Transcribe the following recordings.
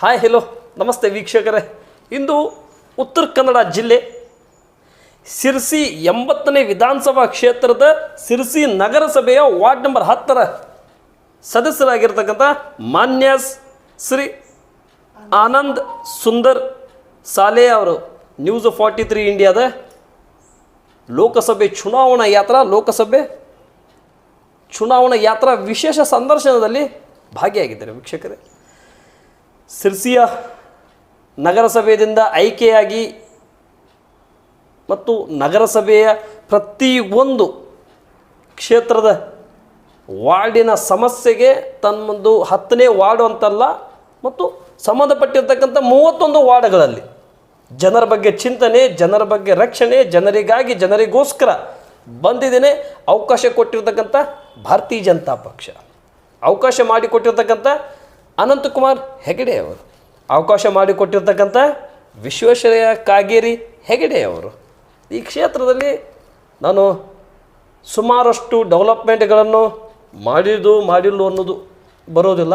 Hi hello ನಮಸ್ತೆ ವೀಕ್ಷಕರೇ. ಇಂದು ಉತ್ತರ ಕನ್ನಡ ಜಿಲ್ಲೆ ಸಿರ್ಸಿ ಎಂಬತ್ತನೇ ವಿಧಾನಸಭಾ ಕ್ಷೇತ್ರದ ಸಿರ್ಸಿ ನಗರಸಭೆಯ ವಾರ್ಡ್ ನಂಬರ್ ಹತ್ತರ ಸದಸ್ಯರಾಗಿರ್ತಕ್ಕಂಥ ಮಾನ್ಯ ಶ್ರೀ ಆನಂದ್ ಸುಂದರ್ ಸಾಲೆ ಅವರು ನ್ಯೂಸ್ ಫಾರ್ಟಿ ತ್ರೀ ಇಂಡಿಯಾದ ಲೋಕಸಭೆ ಚುನಾವಣಾ ಯಾತ್ರಾ, ಲೋಕಸಭೆ ಚುನಾವಣಾ ಯಾತ್ರಾ ವಿಶೇಷ ಸಂದರ್ಶನದಲ್ಲಿ ಭಾಗಿಯಾಗಿದ್ದಾರೆ ವೀಕ್ಷಕರೇ. ಸಿರ್ಸಿಯ ನಗರಸಭೆಯಿಂದ ಆಯ್ಕೆಯಾಗಿ ಮತ್ತು ನಗರಸಭೆಯ ಪ್ರತಿಯೊಂದು ಕ್ಷೇತ್ರದ ವಾರ್ಡಿನ ಸಮಸ್ಯೆಗೆ ತನ್ನೊಂದು ಹತ್ತನೇ ವಾರ್ಡು ಅಂತಲ್ಲ ಮತ್ತು ಸಂಬಂಧಪಟ್ಟಿರ್ತಕ್ಕಂಥ ಮೂವತ್ತೊಂದು ವಾರ್ಡ್ಗಳಲ್ಲಿ ಜನರ ಬಗ್ಗೆ ಚಿಂತನೆ, ಜನರ ಬಗ್ಗೆ ರಕ್ಷಣೆ, ಜನರಿಗಾಗಿ ಜನರಿಗೋಸ್ಕರ ಬಂದಿದ್ದೇನೆ. ಅವಕಾಶ ಕೊಟ್ಟಿರ್ತಕ್ಕಂಥ ಭಾರತೀಯ ಜನತಾ ಪಕ್ಷ, ಅವಕಾಶ ಮಾಡಿಕೊಟ್ಟಿರ್ತಕ್ಕಂಥ ಅನಂತಕುಮಾರ್ ಹೆಗಡೆ ಅವರು. ಅವಕಾಶ ಮಾಡಿಕೊಟ್ಟಿರ್ತಕ್ಕಂಥ ವಿಶ್ವೇಶ್ವರಯ್ಯ ಕಾಗೇರಿ ಹೆಗಡೆ ಅವರು. ಈ ಕ್ಷೇತ್ರದಲ್ಲಿ ನಾನು ಸುಮಾರಷ್ಟು ಡೆವಲಪ್ಮೆಂಟ್ಗಳನ್ನು ಮಾಡಿದ್ದು ಮಾಡಿಲ್ಲ ಅನ್ನೋದು ಬರೋದಿಲ್ಲ.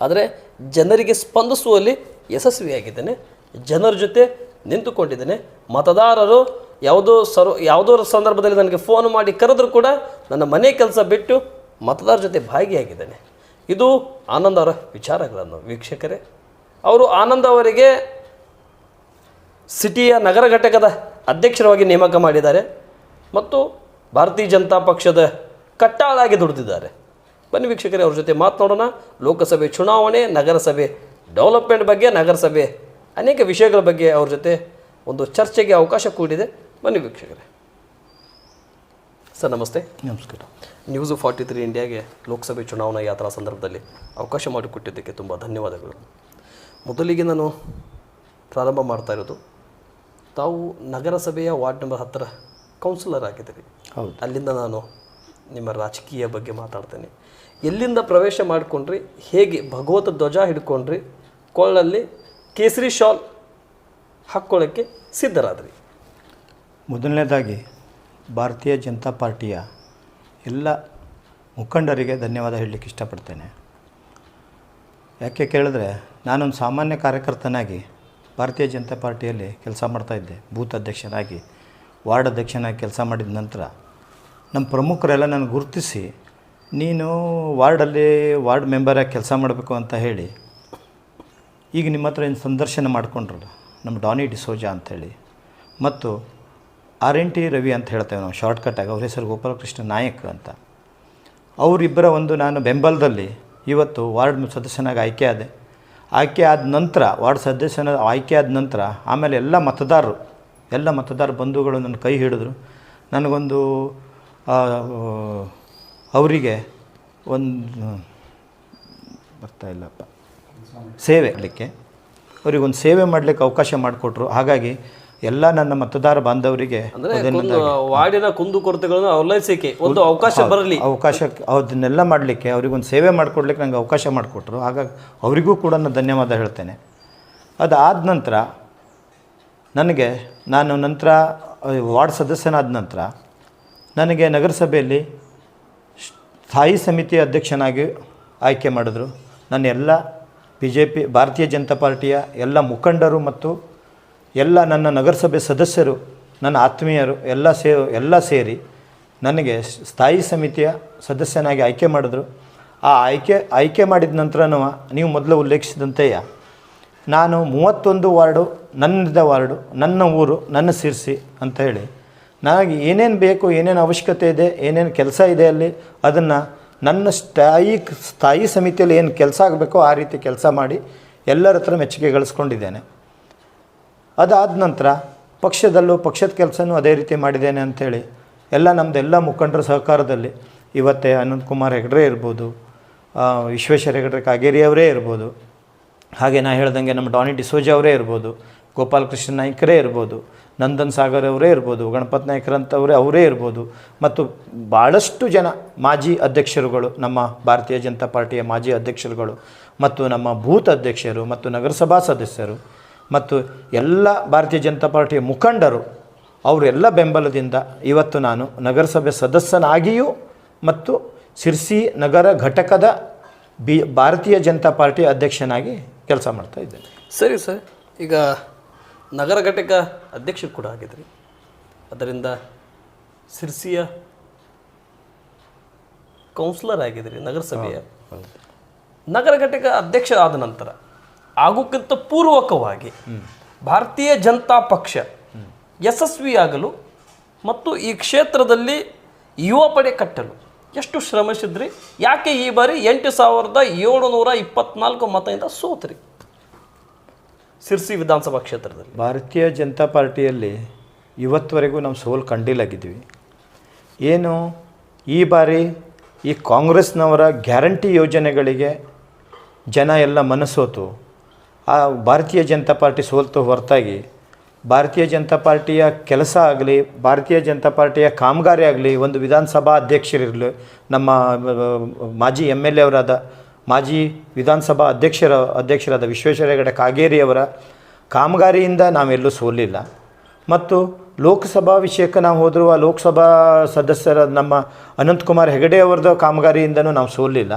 ಆದರೆ ಜನರಿಗೆ ಸ್ಪಂದಿಸುವಲ್ಲಿ ಯಶಸ್ವಿಯಾಗಿದ್ದೇನೆ. ಜನರ ಜೊತೆ ನಿಂತುಕೊಂಡಿದ್ದೇನೆ. ಮತದಾರರು ಯಾವುದೋ ಸರ್, ಯಾವುದೋ ಸಂದರ್ಭದಲ್ಲಿ ನನಗೆ ಫೋನ್ ಮಾಡಿ ಕರೆದರೂ ಕೂಡ ನನ್ನ ಮನೆ ಕೆಲಸ ಬಿಟ್ಟು ಮತದಾರ ಜೊತೆ ಭಾಗಿಯಾಗಿದ್ದೇನೆ. ಇದು ಆನಂದ್ ಅವರ ವಿಚಾರಗಳನ್ನು. ವೀಕ್ಷಕರೇ, ಅವರು ಆನಂದ್ ಅವರಿಗೆ ಸಿಟಿಯ ನಗರ ಘಟಕದ ಅಧ್ಯಕ್ಷರಾಗಿ ನೇಮಕ ಮಾಡಿದ್ದಾರೆ ಮತ್ತು ಭಾರತೀಯ ಜನತಾ ಪಕ್ಷದ ಕಟ್ಟಾಳಾಗಿ ದುಡಿದಿದ್ದಾರೆ. ಬನ್ನಿ ವೀಕ್ಷಕರೇ, ಅವ್ರ ಜೊತೆ ಮಾತನಾಡೋಣ. ಲೋಕಸಭೆ ಚುನಾವಣೆ, ನಗರಸಭೆ ಡೆವಲಪ್ಮೆಂಟ್ ಬಗ್ಗೆ, ನಗರಸಭೆ ಅನೇಕ ವಿಷಯಗಳ ಬಗ್ಗೆ ಅವ್ರ ಜೊತೆ ಒಂದು ಚರ್ಚೆಗೆ ಅವಕಾಶ ಕೂಡಿದೆ. ಬನ್ನಿ ವೀಕ್ಷಕರೇ. ಸರ್ ನಮಸ್ತೆ. ನಮಸ್ಕಾರ. ನ್ಯೂಸು ಫಾರ್ಟಿ ತ್ರೀ ಇಂಡಿಯಾಗೆ ಲೋಕಸಭೆ ಚುನಾವಣಾ ಯಾತ್ರಾ ಸಂದರ್ಭದಲ್ಲಿ ಅವಕಾಶ ಮಾಡಿಕೊಟ್ಟಿದ್ದಕ್ಕೆ ತುಂಬ ಧನ್ಯವಾದಗಳು. ಮೊದಲಿಗೆ ನಾನು ಪ್ರಾರಂಭ ಮಾಡ್ತಾ ಇರೋದು ತಾವು ನಗರಸಭೆಯ ವಾರ್ಡ್ ನಂಬರ್ ಹತ್ತರ ಕೌನ್ಸಿಲರ್ ಆಗಿದ್ದೀರಿ. ಹೌದು. ಅಲ್ಲಿಂದ ನಾನು ನಿಮ್ಮ ರಾಜಕೀಯ ಬಗ್ಗೆ ಮಾತಾಡ್ತೇನೆ. ಎಲ್ಲಿಂದ ಪ್ರವೇಶ ಮಾಡಿಕೊಂಡ್ರಿ ಹೇಗೆ ಭಗವತ ಧ್ವಜ ಹಿಡ್ಕೊಂಡ್ರಿ ಕೊಳ್ಳಲ್ಲಿ ಕೇಸರಿ ಶಾಲ್ ಹಾಕ್ಕೊಳ್ಳೋಕ್ಕೆ ಸಿದ್ಧರಾದ್ರಿ? ಮೊದಲನೇದಾಗಿ ಭಾರತೀಯ ಜನತಾ ಪಾರ್ಟಿಯ ಎಲ್ಲ ಮುಖಂಡರಿಗೆ ಧನ್ಯವಾದ ಹೇಳಲಿಕ್ಕೆ ಇಷ್ಟಪಡ್ತೇನೆ. ಯಾಕೆ ಕೇಳಿದ್ರೆ ನಾನೊಂದು ಸಾಮಾನ್ಯ ಕಾರ್ಯಕರ್ತನಾಗಿ ಭಾರತೀಯ ಜನತಾ ಪಾರ್ಟಿಯಲ್ಲಿ ಕೆಲಸ ಮಾಡ್ತಾಯಿದ್ದೆ ಬೂತ್ ಅಧ್ಯಕ್ಷನಾಗಿ, ವಾರ್ಡ್ ಅಧ್ಯಕ್ಷನಾಗಿ ಕೆಲಸ ಮಾಡಿದ ನಂತರ ನಮ್ಮ ಪ್ರಮುಖರೆಲ್ಲ ನಾನು ಗುರುತಿಸಿ, ನೀನು ವಾರ್ಡಲ್ಲಿ ವಾರ್ಡ್ ಮೆಂಬರಾಗಿ ಕೆಲಸ ಮಾಡಬೇಕು ಅಂತ ಹೇಳಿ, ಈಗ ನಿಮ್ಮ ಹತ್ರ ಏನು ಸಂದರ್ಶನ ಮಾಡಿಕೊಂಡ್ರಲ್ಲ, ನಮ್ಮ ಡಾನಿ ಡಿಸೋಜಾ ಅಂಥೇಳಿ ಮತ್ತು ಆರ್ ಎನ್ ಟಿ ರವಿ ಅಂತ ಹೇಳ್ತೇವೆ ನಾವು ಶಾರ್ಟ್ಕಟ್ಟಾಗಿ ಅವ್ರ ಹೆಸರು ಗೋಪಾಲಕೃಷ್ಣ ನಾಯಕ್ ಅಂತ. ಅವರಿಬ್ಬರ ಒಂದು ನಾನು ಬೆಂಬಲದಲ್ಲಿ ಇವತ್ತು ವಾರ್ಡ್ ಸದಸ್ಯನಾಗಿ ಆಯ್ಕೆ ಆದೆ. ಆಯ್ಕೆ ಆದ ನಂತರ, ವಾರ್ಡ್ ಸದಸ್ಯನ ಆಯ್ಕೆ ಆದ ನಂತರ ಆಮೇಲೆ ಎಲ್ಲ ಮತದಾರರು, ಎಲ್ಲ ಮತದಾರ ಬಂಧುಗಳು ನನ್ನ ಕೈ ಹಿಡಿದ್ರು. ನನಗೊಂದು ಅವರಿಗೆ ಒಂದು, ಬರ್ತಾ ಇಲ್ಲಪ್ಪ. ಸೇವೆ ಮಾಡಲಿಕ್ಕೆ. ಅವರಿಗೊಂದು ಸೇವೆ ಮಾಡಲಿಕ್ಕೆ ಅವಕಾಶ ಮಾಡಿಕೊಟ್ರು. ಹಾಗಾಗಿ ಎಲ್ಲ ನನ್ನ ಮತದಾರ ಬಾಂಧವರಿಗೆ ವಾರ್ಡಿನ ಕುಂದು ಕೊರತೆಗಳನ್ನು ಅವಲೈಸಿಕೆ ಒಂದು ಅವಕಾಶ ಬರಲಿ. ಅವಕಾಶ ಅದನ್ನೆಲ್ಲ ಮಾಡಲಿಕ್ಕೆ ಅವ್ರಿಗೊಂದು ಸೇವೆ ಮಾಡಿಕೊಡ್ಲಿಕ್ಕೆ ನಂಗೆ ಅವಕಾಶ ಮಾಡಿಕೊಟ್ರು. ಆಗ ಅವರಿಗೂ ಕೂಡ ನಾನು ಧನ್ಯವಾದ ಹೇಳ್ತೇನೆ. ಅದಾದ ನಂತರ ನನಗೆ ನಾನು ನಂತರ ವಾರ್ಡ್ ಸದಸ್ಯನಾದ ನಂತರ ನನಗೆ ನಗರಸಭೆಯಲ್ಲಿ ಸ್ಥಾಯಿ ಸಮಿತಿ ಅಧ್ಯಕ್ಷನಾಗಿ ಆಯ್ಕೆ ಮಾಡಿದ್ರು. ನನ್ನ ಎಲ್ಲ ಬಿ ಜೆ ಪಿ ಭಾರತೀಯ ಜನತಾ ಪಾರ್ಟಿಯ ಎಲ್ಲ ಮುಖಂಡರು ಮತ್ತು ಎಲ್ಲ ನನ್ನ ನಗರಸಭೆ ಸದಸ್ಯರು, ನನ್ನ ಆತ್ಮೀಯರು ಎಲ್ಲ ಸೇ, ಎಲ್ಲ ಸೇರಿ ನನಗೆ ಸ್ಥಾಯಿ ಸಮಿತಿಯ ಸದಸ್ಯನಾಗಿ ಆಯ್ಕೆ ಮಾಡಿದ್ರು. ಆ ಆಯ್ಕೆ ಆಯ್ಕೆ ಮಾಡಿದ ನಂತರನೂ ನೀವು ಮೊದಲು ಉಲ್ಲೇಖಿಸಿದಂತೆಯೇ ನಾನು ಮೂವತ್ತೊಂದು ವಾರ್ಡು, ನನ್ನದ ವಾರ್ಡು, ನನ್ನ ಊರು, ನನ್ನ ಸಿರ್ಸಿ ಅಂತ ಹೇಳಿ. ನನಗೆ ಏನೇನು ಬೇಕು, ಏನೇನು ಅವಶ್ಯಕತೆ ಇದೆ, ಏನೇನು ಕೆಲಸ ಇದೆ ಅಲ್ಲಿ, ಅದನ್ನು ನನ್ನ ಸ್ಥಾಯಿ ಸ್ಥಾಯಿ ಸಮಿತಿಯಲ್ಲಿ ಏನು ಕೆಲಸ ಆಗಬೇಕೋ ಆ ರೀತಿ ಕೆಲಸ ಮಾಡಿ ಎಲ್ಲರ ಹತ್ರ ಮೆಚ್ಚುಗೆ ಗಳಿಸ್ಕೊಂಡಿದ್ದೇನೆ. ಅದಾದ ನಂತರ ಪಕ್ಷದಲ್ಲೂ ಪಕ್ಷದ ಕೆಲಸನೂ ಅದೇ ರೀತಿ ಮಾಡಿದ್ದೇನೆ ಅಂಥೇಳಿ ಎಲ್ಲ ನಮ್ಮದೆಲ್ಲ ಮುಖಂಡರ ಸಹಕಾರದಲ್ಲಿ ಇವತ್ತೇ ಅನಂತ್ ಕುಮಾರ್ ಹೆಗಡೆ ಇರ್ಬೋದು ವಿಶ್ವೇಶ್ವರ ಹೆಗಡೆ, ಕಾಗೇರಿ ಅವರೇ ಇರ್ಬೋದು, ಹಾಗೆ ನಾ ಹೇಳ್ದಂಗೆ ನಮ್ಮ ಡಾನಿ ಡಿಸೋಜ ಅವರೇ ಇರ್ಬೋದು, ಗೋಪಾಲಕೃಷ್ಣ ನಾಯ್ಕರೇ ಇರ್ಬೋದು, ನಂದನ್ ಸಾಗರ್ ಅವರೇ ಇರ್ಬೋದು, ಗಣಪತ್ ನಾಯ್ಕರಂಥವರೇ ಅವರೇ ಇರ್ಬೋದು, ಮತ್ತು ಭಾಳಷ್ಟು ಜನ ಮಾಜಿ ಅಧ್ಯಕ್ಷರುಗಳು, ನಮ್ಮ ಭಾರತೀಯ ಜನತಾ ಪಾರ್ಟಿಯ ಮಾಜಿ ಅಧ್ಯಕ್ಷರುಗಳು, ಮತ್ತು ನಮ್ಮ ಬೂತ್ ಅಧ್ಯಕ್ಷರು, ಮತ್ತು ನಗರಸಭಾ ಸದಸ್ಯರು ಮತ್ತು ಎಲ್ಲ ಭಾರತೀಯ ಜನತಾ ಪಾರ್ಟಿಯ ಮುಖಂಡರು ಅವರೆಲ್ಲ ಬೆಂಬಲದಿಂದ ಇವತ್ತು ನಾನು ನಗರಸಭೆ ಸದಸ್ಯನಾಗಿಯೂ ಮತ್ತು ಸಿರ್ಸಿ ನಗರ ಘಟಕದ ಬಿ ಭಾರತೀಯ ಜನತಾ ಪಾರ್ಟಿ ಅಧ್ಯಕ್ಷನಾಗಿ ಕೆಲಸ ಮಾಡ್ತಾ ಇದ್ದೇನೆ. ಸರಿ ಸರ್ ಈಗ ನಗರ ಘಟಕ ಅಧ್ಯಕ್ಷರು ಕೂಡ ಆಗಿದ್ರಿ. ಅದರಿಂದ ಸಿರ್ಸಿಯ ಕೌನ್ಸಿಲರ್ ಆಗಿದ್ರಿ ನಗರಸಭೆಯ. ನಗರ ಘಟಕ ಅಧ್ಯಕ್ಷ ಆದ ನಂತರ ಆಗೋಕ್ಕಿಂತ ಪೂರ್ವಕವಾಗಿ ಭಾರತೀಯ ಜನತಾ ಪಕ್ಷ ಯಶಸ್ವಿಯಾಗಲು ಮತ್ತು ಈ ಕ್ಷೇತ್ರದಲ್ಲಿ ಯುವ ಪಡೆ ಕಟ್ಟಲು ಎಷ್ಟು ಶ್ರಮಿಸಿದ್ರಿ? ಯಾಕೆ ಈ ಬಾರಿ ಎಂಟು ಸಾವಿರದ ಏಳುನೂರ ಇಪ್ಪತ್ನಾಲ್ಕು ಮತದಿಂದ ಸೋತ್ರಿ? ಸಿರ್ಸಿ ವಿಧಾನಸಭಾ ಕ್ಷೇತ್ರದಲ್ಲಿ. ಭಾರತೀಯ ಜನತಾ ಪಾರ್ಟಿಯಲ್ಲಿ ಇವತ್ತುವರೆಗೂ ನಾವು ಸೋಲು ಕಂಡಿಲ್ಲಾಗಿದ್ವಿ ಏನು ಈ ಬಾರಿ ಈ ಕಾಂಗ್ರೆಸ್ನವರ ಗ್ಯಾರಂಟಿ ಯೋಜನೆಗಳಿಗೆ ಜನ ಎಲ್ಲ ಮನಸ್ಸೋತು ಆ ಭಾರತೀಯ ಜನತಾ ಪಾರ್ಟಿ ಸೋಲ್ತು ಹೊರತಾಗಿ, ಭಾರತೀಯ ಜನತಾ ಪಾರ್ಟಿಯ ಕೆಲಸ ಆಗಲಿ, ಭಾರತೀಯ ಜನತಾ ಪಾರ್ಟಿಯ ಕಾಮಗಾರಿ ಆಗಲಿ, ಒಂದು ವಿಧಾನಸಭಾ ಅಧ್ಯಕ್ಷರಿರಲಿ ನಮ್ಮ ಮಾಜಿ ಎಂ ಎಲ್ ಎ ಅವರಾದ, ಮಾಜಿ ವಿಧಾನಸಭಾ ಅಧ್ಯಕ್ಷರ, ಅಧ್ಯಕ್ಷರಾದ ವಿಶ್ವೇಶ್ವರ ಹೆಗಡೆ ಕಾಗೇರಿಯವರ ಕಾಮಗಾರಿಯಿಂದ ನಾವೆಲ್ಲೂ ಸೋಲಿಲ್ಲ. ಮತ್ತು ಲೋಕಸಭಾ ವಿಷಯಕ್ಕೆ ನಾವು ಹೋದರೂ, ಆ ಲೋಕಸಭಾ ಸದಸ್ಯರ ನಮ್ಮ ಅನಂತಕುಮಾರ್ ಹೆಗಡೆ ಅವರದ್ದು ಕಾಮಗಾರಿಯಿಂದನೂ ನಾವು ಸೋಲಿಲ್ಲ.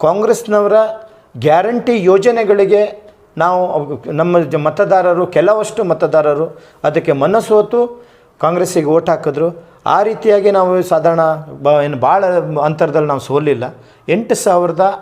ಕಾಂಗ್ರೆಸ್ನವರ ಗ್ಯಾರಂಟಿ ಯೋಜನೆಗಳಿಗೆ ನಾವು ನಮ್ಮ ಜ- ಮತದಾರರು ಕೆಲವಷ್ಟು ಮತದಾರರು ಅದಕ್ಕೆ ಮನಸ್ಸೋತು ಕಾಂಗ್ರೆಸ್ಸಿಗೆ ಓಟ್ ಹಾಕಿದ್ರು. ಆ ರೀತಿಯಾಗಿ ನಾವು ಸಾಧಾರಣ ಬ ಏನು ಭಾಳ ಅಂತರದಲ್ಲಿ ನಾವು ಸೋಲಿಲ್ಲ. ಎಂಟು ಸಾವಿರದ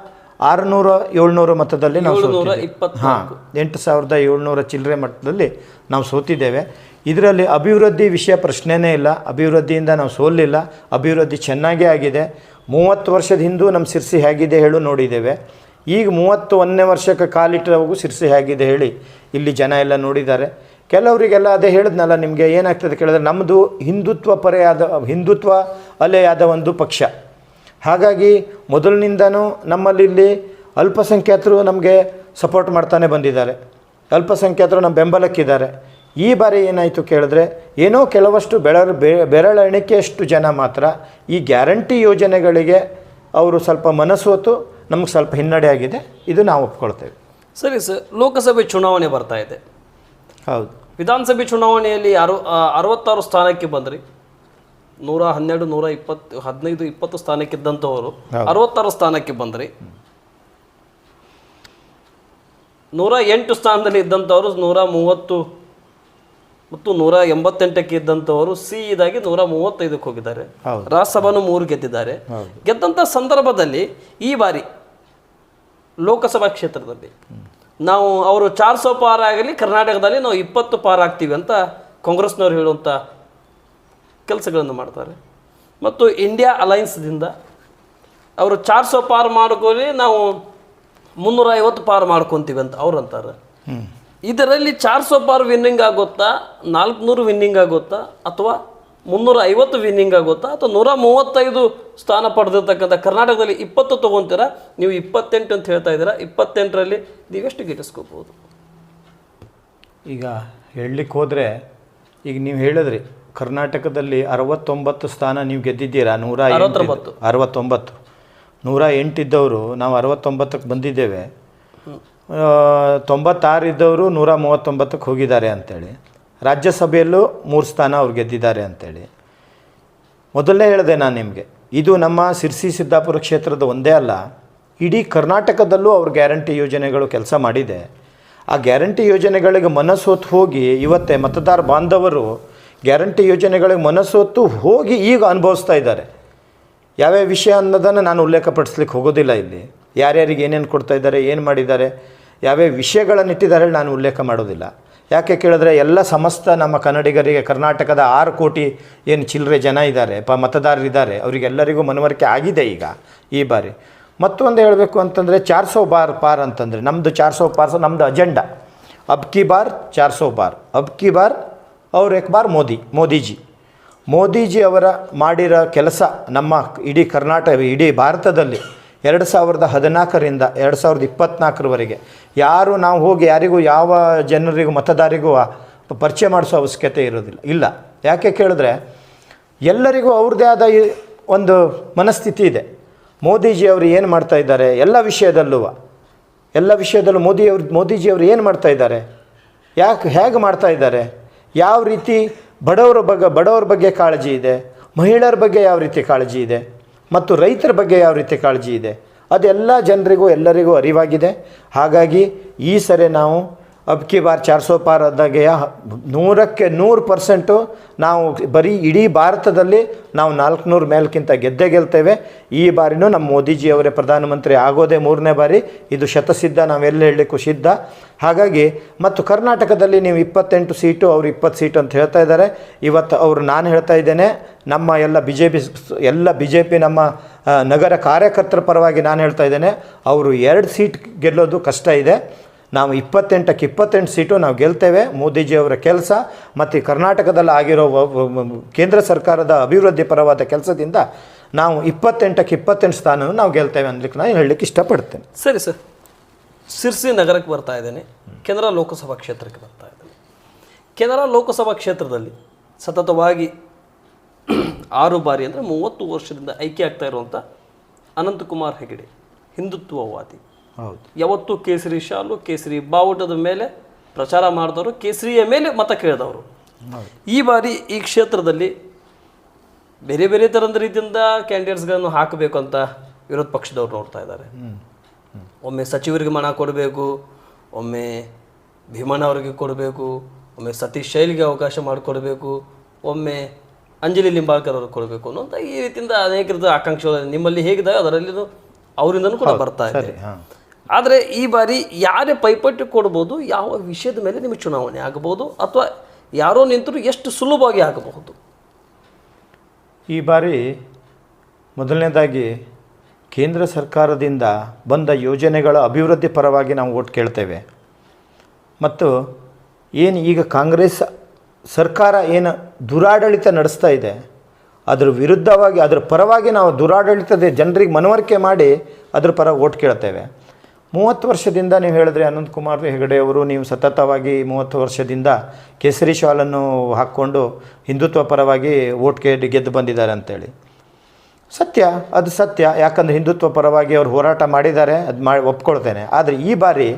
ಆರುನೂರ ಏಳ್ನೂರು ಮತದಲ್ಲಿ ನಾವು ಸೋತ ಸೋತಿದ್ದೇವೆ. ಹಾಂ ಎಂಟು ಸಾವಿರದ ಏಳ್ನೂರ ಚಿಲ್ಲರೆ ಮಟ್ಟದಲ್ಲಿ ನಾವು ಸೋತಿದ್ದೇವೆ. ಇದರಲ್ಲಿ ಅಭಿವೃದ್ಧಿ ವಿಷಯ ಪ್ರಶ್ನೆನೇ ಇಲ್ಲ. ಅಭಿವೃದ್ಧಿಯಿಂದ ನಾವು ಸೋಲಿಲ್ಲ. ಅಭಿವೃದ್ಧಿ ಚೆನ್ನಾಗೇ ಆಗಿದೆ. ಮೂವತ್ತು ವರ್ಷದ ಹಿಂದೂ ನಮ್ಮ ಸಿರ್ಸಿ ಹೇಗಿದೆ ಹೇಳು ನೋಡಿದ್ದೇವೆ. ಈಗ ಮೂವತ್ತು ಒಂದನೇ ವರ್ಷಕ್ಕೆ ಕಾಲಿಟ್ಟರವರೆಗೂ ಸಿರ್ಸಿ ಹೇಗಿದೆ ಹೇಳಿ ಇಲ್ಲಿ ಜನ ಎಲ್ಲ ನೋಡಿದ್ದಾರೆ. ಕೆಲವರಿಗೆಲ್ಲ ಅದೇ ಹೇಳಿದ್ನಲ್ಲ ನಿಮಗೆ ಏನಾಗ್ತದೆ ಕೇಳಿದ್ರೆ ನಮ್ಮದು ಹಿಂದುತ್ವ ಪರೆಯಾದ, ಹಿಂದುತ್ವ ಅಲೆಯಾದ ಒಂದು ಪಕ್ಷ. ಹಾಗಾಗಿ ಮೊದಲಿನಿಂದನೂ ನಮ್ಮಲ್ಲಿ ಇಲ್ಲಿ ಅಲ್ಪಸಂಖ್ಯಾತರು ನಮಗೆ ಸಪೋರ್ಟ್ ಮಾಡ್ತಾನೆ ಬಂದಿದ್ದಾರೆ. ಅಲ್ಪಸಂಖ್ಯಾತರು ನಮ್ಮ ಬೆಂಬಲಕ್ಕಿದ್ದಾರೆ. ಈ ಬಾರಿ ಏನಾಯಿತು ಕೇಳಿದ್ರೆ ಏನೋ ಕೆಲವಷ್ಟು ಬೆಳರು ಬೆರಳೆಣಿಕೆಯಷ್ಟು ಬೆರಳ ಜನ ಮಾತ್ರ ಈ ಗ್ಯಾರಂಟಿ ಯೋಜನೆಗಳಿಗೆ ಅವರು ಸ್ವಲ್ಪ ಮನಸ್ಸೋತು ನಮಗೆ ಸ್ವಲ್ಪ ಹಿನ್ನಡೆ ಆಗಿದೆ ಇದು ನಾವು ಒಪ್ಕೊಳ್ತೇವೆ. ಸರಿ ಸರ್ ಲೋಕಸಭೆ ಚುನಾವಣೆ ಬರ್ತಾ ಇದೆ. ಹೌದು. ವಿಧಾನಸಭೆ ಚುನಾವಣೆಯಲ್ಲಿ ಅರು ಅರವತ್ತಾರು ಸ್ಥಾನಕ್ಕೆ ಬಂದ್ರಿ. ನೂರ ಹನ್ನೆರಡು ನೂರ ಇಪ್ಪತ್ತು ಹದಿನೈದು ಇಪ್ಪತ್ತು ಸ್ಥಾನಕ್ಕಿದ್ದಂಥವರು ಅರವತ್ತಾರು ಸ್ಥಾನಕ್ಕೆ ಬಂದ್ರಿ. ನೂರ ಎಂಟು ಸ್ಥಾನದಲ್ಲಿ ಇದ್ದಂಥವರು ನೂರ ಮೂವತ್ತು ಮತ್ತು ನೂರ ಎಂಬತ್ತೆಂಟಕ್ಕೆ ಇದ್ದಂಥವರು ಸಿ ಇದಾಗಿ ನೂರ ಮೂವತ್ತೈದಕ್ಕೆ ಹೋಗಿದ್ದಾರೆ. ರಾಜ್ಯಸಭಾನು ಮೂರು ಗೆದ್ದಿದ್ದಾರೆ. ಗೆದ್ದಂಥ ಸಂದರ್ಭದಲ್ಲಿ ಈ ಬಾರಿ ಲೋಕಸಭಾ ಕ್ಷೇತ್ರದಲ್ಲಿ. ನಾವು ಅವರು ಚಾರ್ ಸौ ಪಾರ್ ಆಗಲಿ ಕರ್ನಾಟಕದಲ್ಲಿ ನಾವು ಇಪ್ಪತ್ತು ಪಾರ್ ಆಗ್ತೀವಿ ಅಂತ ಕಾಂಗ್ರೆಸ್ನವ್ರು ಹೇಳುವಂಥ ಕೆಲಸಗಳನ್ನು ಮಾಡ್ತಾರೆ. ಮತ್ತು ಇಂಡಿಯಾ ಅಲೈನ್ಸ್ದಿಂದ ಅವರು ಚಾರ್ ಸೌ ಪಾರ್ ಮಾಡ್ಕೊಳ್ಳಿ ನಾವು ಮುನ್ನೂರ ಐವತ್ತು ಪಾರ್ ಮಾಡ್ಕೊತೀವಿ ಅಂತ ಅವ್ರು ಅಂತಾರೆ. ಇದರಲ್ಲಿ ಚಾರ್ ಸೌ ಪಾರ್ ವಿನ್ನಿಂಗ್ ಆಗುತ್ತಾ ನಾಲ್ಕುನೂರು ವಿನ್ನಿಂಗ್ ಆಗುತ್ತಾ ಅಥವಾ ಮುನ್ನೂರ ಐವತ್ತು ವಿನ್ನಿಂಗ್ ಆಗುತ್ತಾ? ಅಥವಾ ನೂರ ಮೂವತ್ತೈದು ಸ್ಥಾನ ಪಡೆದಿರ್ತಕ್ಕಂಥ ಕರ್ನಾಟಕದಲ್ಲಿ ಇಪ್ಪತ್ತು ತೊಗೊತೀರಾ? ನೀವು ಇಪ್ಪತ್ತೆಂಟು ಅಂತ ಹೇಳ್ತಾ ಇದ್ದೀರಾ. ಇಪ್ಪತ್ತೆಂಟರಲ್ಲಿ ನೀವೆಷ್ಟು ಗಿಟ್ಟಿಸ್ಕೋಬೋದು ಈಗ ಹೇಳಲಿಕ್ಕೆ ಹೋದರೆ ಈಗ ನೀವು ಹೇಳಿದ್ರಿ ಕರ್ನಾಟಕದಲ್ಲಿ ಅರವತ್ತೊಂಬತ್ತು ಸ್ಥಾನ ನೀವು ಗೆದ್ದಿದ್ದೀರಾ? ನೂರ ಅರವತ್ತೊಂಬತ್ತು. ಅರವತ್ತೊಂಬತ್ತು. ನೂರ ಎಂಟಿದ್ದವರು ನಾವು ಅರವತ್ತೊಂಬತ್ತಕ್ಕೆ ಬಂದಿದ್ದೇವೆ. ತೊಂಬತ್ತಾರು ಇದ್ದವರು ನೂರ ಮೂವತ್ತೊಂಬತ್ತಕ್ಕೆ ಹೋಗಿದ್ದಾರೆ ಅಂತೇಳಿ. ರಾಜ್ಯಸಭೆಯಲ್ಲೂ ಮೂರು ಸ್ಥಾನ ಅವ್ರು ಗೆದ್ದಿದ್ದಾರೆ ಅಂತೇಳಿ. ಮೊದಲನೇ ಹೇಳಿದೆ ನಾನು ನಿಮಗೆ, ಇದು ನಮ್ಮ ಸಿರ್ಸಿ ಸಿದ್ದಾಪುರ ಕ್ಷೇತ್ರದ ಒಂದೇ ಅಲ್ಲ, ಇಡೀ ಕರ್ನಾಟಕದಲ್ಲೂ ಅವ್ರ ಗ್ಯಾರಂಟಿ ಯೋಜನೆಗಳು ಕೆಲಸ ಮಾಡಿದೆ. ಆ ಗ್ಯಾರಂಟಿ ಯೋಜನೆಗಳಿಗೆ ಮನಸ್ಸೊತ್ತು ಹೋಗಿ ಇವತ್ತೇ ಮತದಾರ ಬಾಂಧವರು ಗ್ಯಾರಂಟಿ ಯೋಜನೆಗಳಿಗೆ ಮನಸ್ಸೊತ್ತು ಹೋಗಿ ಈಗ ಅನುಭವಿಸ್ತಾ ಇದ್ದಾರೆ. ಯಾವ್ಯಾವ ವಿಷಯ ಅನ್ನೋದನ್ನು ನಾನು ಉಲ್ಲೇಖಪಡಿಸ್ಲಿಕ್ಕೆ ಹೋಗೋದಿಲ್ಲ ಇಲ್ಲಿ. ಯಾರ್ಯಾರಿಗೆ ಏನೇನು ಕೊಡ್ತಾ ಇದ್ದಾರೆ, ಏನು ಮಾಡಿದ್ದಾರೆ, ಯಾವ್ಯಾವ ವಿಷಯಗಳನ್ನು ಇಟ್ಟಿದ್ದಾರೆ ನಾನು ಉಲ್ಲೇಖ ಮಾಡೋದಿಲ್ಲ. ಯಾಕೆ ಕೇಳಿದ್ರೆ ಎಲ್ಲ ಸಮಸ್ತ ನಮ್ಮ ಕನ್ನಡಿಗರಿಗೆ ಕರ್ನಾಟಕದ ಆರು ಕೋಟಿ ಏನು ಚಿಲ್ಲರೆ ಜನ ಇದ್ದಾರೆ, ಪ ಮತದಾರರಿದ್ದಾರೆ, ಅವರಿಗೆಲ್ಲರಿಗೂ ಮನವರಿಕೆ ಆಗಿದೆ ಈಗ ಈ ಬಾರಿ. ಮತ್ತೊಂದು ಹೇಳಬೇಕು ಅಂತಂದರೆ ಚಾರ್ ಸೌ ಬಾರ್ ಪಾರ್ ಅಂತಂದರೆ ನಮ್ಮದು ಚಾರ್ ಸೌ ಪಾರ್ ನಮ್ಮದು ಅಜೆಂಡಾ. ಅಬ್ ಕಿ ಬಾರ್, ಚಾರ್ ಸೌ ಬಾರ್. ಅಬ್ ಕಿ ಬಾರ್, ಅವ್ರ ಏಕ್ ಬಾರ್ ಮೋದಿ, ಮೋದಿಜಿ. ಮೋದಿಜಿ ಅವರ ಮಾಡಿರೋ ಕೆಲಸ ನಮ್ಮ ಇಡೀ ಕರ್ನಾಟಕ, ಇಡೀ ಭಾರತದಲ್ಲಿ ಎರಡು ಸಾವಿರದ ಹದಿನಾಲ್ಕರಿಂದ ಎರಡು ಸಾವಿರದ ಇಪ್ಪತ್ತ್ನಾಲ್ಕರವರೆಗೆ ಯಾರು ನಾವು ಹೋಗಿ ಯಾರಿಗೂ ಯಾವ ಜನರಿಗೂ ಮತದಾರಿಗೂ ಪರಿಚಯ ಮಾಡಿಸೋ ಅವಶ್ಯಕತೆ ಇರೋದಿಲ್ಲ. ಇಲ್ಲ. ಯಾಕೆ ಕೇಳಿದ್ರೆ ಎಲ್ಲರಿಗೂ ಅವ್ರದ್ದೇ ಆದ ಒಂದು ಮನಸ್ಥಿತಿ ಇದೆ. ಮೋದಿಜಿ ಅವರು ಏನು ಮಾಡ್ತಾ ಇದ್ದಾರೆ? ಎಲ್ಲ ವಿಷಯದಲ್ಲೂ ಎಲ್ಲ ವಿಷಯದಲ್ಲೂ ಮೋದಿಯವ್ರು ಮೋದಿಜಿಯವರು ಏನು ಮಾಡ್ತಾ ಇದ್ದಾರೆ? ಯಾಕೆ, ಹೇಗೆ ಮಾಡ್ತಾ ಇದ್ದಾರೆ? ಯಾವ ರೀತಿ ಬಡವರ ಬಗ್ಗೆ ಬಡವರ ಬಗ್ಗೆ ಕಾಳಜಿ ಇದೆ? ಮಹಿಳೆಯರ ಬಗ್ಗೆ ಯಾವ ರೀತಿ ಕಾಳಜಿ ಇದೆ? ಮತ್ತು ರೈತರ ಬಗ್ಗೆ ಯಾವ ರೀತಿ ಕಾಳಜಿ ಇದೆ? ಅದೆಲ್ಲ ಜನರಿಗೂ, ಎಲ್ಲರಿಗೂ ಅರಿವಾಗಿದೆ. ಹಾಗಾಗಿ ಈ ಸರಿ ನಾವು ಅಬ್ಕಿ ಬಾರ್ ಚಾರ್ ಸೋ ಪಾರ್ ಆದಾಗೆ ನೂರಕ್ಕೆ ನೂರು ಪರ್ಸೆಂಟು ನಾವು ಬರೀ ಇಡೀ ಭಾರತದಲ್ಲಿ ನಾವು ನಾಲ್ಕುನೂರು ಮೇಲ್ಕಿಂತ ಗೆದ್ದೇ ಗೆಲ್ತೇವೆ. ಈ ಬಾರಿನೂ ನಮ್ಮ ಮೋದಿಜಿಯವರೇ ಪ್ರಧಾನಮಂತ್ರಿ ಆಗೋದೇ ಮೂರನೇ ಬಾರಿ. ಇದು ಶತಸಿದ್ಧ ನಾವೆಲ್ಲ ಹೇಳಲಿಕ್ಕೂ ಸಿದ್ಧ. ಹಾಗಾಗಿ ಮತ್ತು ಕರ್ನಾಟಕದಲ್ಲಿ ನೀವು ಇಪ್ಪತ್ತೆಂಟು ಸೀಟು, ಅವರು ಇಪ್ಪತ್ತು ಸೀಟು ಅಂತ ಹೇಳ್ತಾ ಇದ್ದಾರೆ. ಇವತ್ತು ಅವರು ನಾನು ಹೇಳ್ತಾ ಇದ್ದೇನೆ, ನಮ್ಮ ಎಲ್ಲ ಬಿ ಜೆ ಪಿ ಎಲ್ಲ ಬಿ ಜೆ ಪಿ ನಮ್ಮ ನಗರ ಕಾರ್ಯಕರ್ತರ ಪರವಾಗಿ ನಾನು ಹೇಳ್ತಾ ಇದ್ದೇನೆ, ಅವರು ಎರಡು ಸೀಟ್ ಗೆಲ್ಲೋದು ಕಷ್ಟ ಇದೆ. ನಾವು ಇಪ್ಪತ್ತೆಂಟಕ್ಕೆ ಇಪ್ಪತ್ತೆಂಟು ಸೀಟು ನಾವು ಗೆಲ್ತೇವೆ. ಮೋದಿಜಿಯವರ ಕೆಲಸ ಮತ್ತು ಕರ್ನಾಟಕದಲ್ಲಿ ಆಗಿರೋ ಕೇಂದ್ರ ಸರ್ಕಾರದ ಅಭಿವೃದ್ಧಿ ಪರವಾದ ಕೆಲಸದಿಂದ ನಾವು ಇಪ್ಪತ್ತೆಂಟಕ್ಕೆ ಇಪ್ಪತ್ತೆಂಟು ಸ್ಥಾನವನ್ನು ನಾವು ಗೆಲ್ತೇವೆ ಅನ್ಲಿಕ್ಕೆ ನಾನು ಹೇಳಲಿಕ್ಕೆ ಇಷ್ಟಪಡ್ತೇನೆ. ಸರಿ ಸರ್. ಸಿರ್ಸಿ ನಗರಕ್ಕೆ ಬರ್ತಾ ಇದ್ದೇನೆ. ಕೆನರ ಲೋಕಸಭಾ ಕ್ಷೇತ್ರಕ್ಕೆ ಬರ್ತಾ ಇದ್ದೇನೆ. ಕೆನರಾ ಲೋಕಸಭಾ ಕ್ಷೇತ್ರದಲ್ಲಿ ಸತತವಾಗಿ ಆರು ಬಾರಿ ಅಂದರೆ ಮೂವತ್ತು ವರ್ಷದಿಂದ ಆಯ್ಕೆ ಆಗ್ತಾ ಇರುವಂಥ ಅನಂತಕುಮಾರ್ ಹೆಗಡೆ ಹಿಂದುತ್ವವಾದಿ. ಹೌದು ಯಾವತ್ತೂ ಕೇಸರಿ ಶಾಲು ಕೇಸರಿ ಬಾವುಟದ ಮೇಲೆ ಪ್ರಚಾರ ಮಾಡಿದವರು ಕೇಸರಿಯ ಮೇಲೆ ಮತ ಕೇಳಿದವರು. ಈ ಬಾರಿ ಈ ಕ್ಷೇತ್ರದಲ್ಲಿ ಬೇರೆ ಬೇರೆ ಥರದ ರೀತಿಯಿಂದ ಕ್ಯಾಂಡಿಡೇಟ್ಸ್ಗಳನ್ನು ಹಾಕಬೇಕು ಅಂತ ವಿರೋಧ ಪಕ್ಷದವ್ರು ನೋಡ್ತಾ ಇದ್ದಾರೆ. ಒಮ್ಮೆ ಸಚಿವರಿಗೆ ಮನ ಕೊಡಬೇಕು ಒಮ್ಮೆ ಭೀಮಣ್ಣ ಅವರಿಗೆ ಕೊಡಬೇಕು ಒಮ್ಮೆ ಸತೀಶ್ ಶೈಲಿಗೆ ಅವಕಾಶ ಮಾಡಿಕೊಡಬೇಕು ಒಮ್ಮೆ ಅಂಜಲಿ ಲಿಂಬಾಳ್ಕರ್ ಅವ್ರಿಗೆ ಕೊಡಬೇಕು ಅನ್ನೋಂಥ ಈ ರೀತಿಯಿಂದ ಅನೇಕ ಆಕಾಂಕ್ಷೆಗಳು ನಿಮ್ಮಲ್ಲಿ ಹೇಗಿದ್ದಾವೆ ಅದರಲ್ಲಿ ಅವರಿಂದನೂ ಕೂಡ ಬರ್ತಾ ಇದೆ. ಆದರೆ ಈ ಬಾರಿ ಯಾರೇ ಪೈಪೋಟಿ ಕೊಡ್ಬೋದು, ಯಾವ ವಿಷಯದ ಮೇಲೆ ನಿಮಗೆ ಚುನಾವಣೆ ಆಗಬಹುದು ಅಥವಾ ಯಾರೋ ನಿಂತರೂ ಎಷ್ಟು ಸುಲಭವಾಗಿ ಆಗಬಹುದು? ಈ ಬಾರಿ ಮೊದಲನೇದಾಗಿ ಕೇಂದ್ರ ಸರ್ಕಾರದಿಂದ ಬಂದ ಯೋಜನೆಗಳ ಅಭಿವೃದ್ಧಿ ಪರವಾಗಿ ನಾವು ಓಟ್ ಕೇಳ್ತೇವೆ. ಮತ್ತು ಏನು ಈಗ ಕಾಂಗ್ರೆಸ್ ಸರ್ಕಾರ ಏನು ದುರಾಡಳಿತ ನಡೆಸ್ತಾ ಇದೆ, ಅದ್ರ ವಿರುದ್ಧವಾಗಿ, ಅದರ ಪರವಾಗಿ ನಾವು ದುರಾಡಳಿತದ ಜನರಿಗೆ ಮನವರಿಕೆ ಮಾಡಿ ಅದ್ರ ಪರ ಓಟ್ ಕೇಳ್ತೇವೆ. ಮೂವತ್ತು ವರ್ಷದಿಂದ ನೀವು ಹೇಳಿದ್ರೆ ಅನಂತ್ ಕುಮಾರ್ ಹೆಗಡೆ ಅವರು, ನೀವು ಸತತವಾಗಿ ಮೂವತ್ತು ವರ್ಷದಿಂದ ಕೇಸರಿ ಶಾಲನ್ನು ಹಾಕ್ಕೊಂಡು ಹಿಂದುತ್ವ ಪರವಾಗಿ ಓಟ್ಗೆ ಗೆದ್ದು ಬಂದಿದ್ದಾರೆ ಅಂತೇಳಿ. ಸತ್ಯ, ಅದು ಸತ್ಯ. ಯಾಕಂದರೆ ಹಿಂದುತ್ವ ಪರವಾಗಿ ಅವರು ಹೋರಾಟ ಮಾಡಿದ್ದಾರೆ, ಅದು ಮಾಡಿ ಒಪ್ಕೊಳ್ತೇನೆ. ಆದರೆ ಈ ಬಾರಿ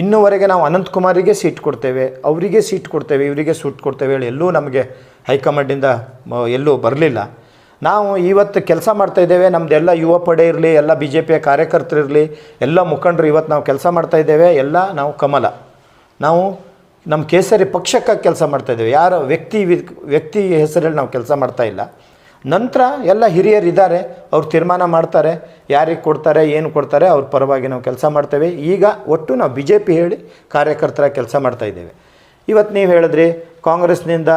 ಇನ್ನೂವರೆಗೆ ನಾವು ಅನಂತ್ ಕುಮಾರಿಗೆ ಸೀಟ್ ಕೊಡ್ತೇವೆ, ಅವರಿಗೆ ಸೀಟ್ ಕೊಡ್ತೇವೆ, ಇವರಿಗೆ ಸೀಟ್ ಕೊಡ್ತೇವೆ ಹೇಳಿ ಎಲ್ಲೂ ನಮಗೆ ಹೈಕಮಾಂಡಿಂದ ಎಲ್ಲೂ ಬರಲಿಲ್ಲ. ನಾವು ಇವತ್ತು ಕೆಲಸ ಮಾಡ್ತಾ ಇದ್ದೇವೆ. ನಮ್ಮದೆಲ್ಲ ಯುವ ಪಡೆ ಇರಲಿ, ಎಲ್ಲ ಬಿ ಜೆ ಪಿಯ ಕಾರ್ಯಕರ್ತರಿರಲಿ ಎಲ್ಲ ಮುಖಂಡರು ಇವತ್ತು ನಾವು ಕೆಲಸ ಮಾಡ್ತಾ ಇದ್ದೇವೆ. ಎಲ್ಲ ನಾವು ಕಮಲ. ನಾವು ನಮ್ಮ ಕೇಸರಿ ಪಕ್ಷಕ್ಕಾಗಿ ಕೆಲಸ ಮಾಡ್ತಾ ಇದ್ದೇವೆ. ಯಾರ ವ್ಯಕ್ತಿ ವ್ಯಕ್ತಿ ಹೆಸರಲ್ಲಿ ನಾವು ಕೆಲಸ ಮಾಡ್ತಾ ಇಲ್ಲ. ನಂತರ ಎಲ್ಲ ಹಿರಿಯರಿದ್ದಾರೆ ಅವ್ರು ತೀರ್ಮಾನ ಮಾಡ್ತಾರೆ. ಯಾರಿಗೆ ಕೊಡ್ತಾರೆ, ಏನು ಕೊಡ್ತಾರೆ, ಅವ್ರ ಪರವಾಗಿ ನಾವು ಕೆಲಸ ಮಾಡ್ತೇವೆ. ಈಗ ಒಟ್ಟು ನಾವು ಬಿ ಜೆ ಪಿ ಹೇಳಿ ಕಾರ್ಯಕರ್ತರ ಕೆಲಸ ಮಾಡ್ತಾ ಇದ್ದೇವೆ. ಇವತ್ತು ನೀವು ಹೇಳಿದ್ರಿ, ಕಾಂಗ್ರೆಸ್ನಿಂದ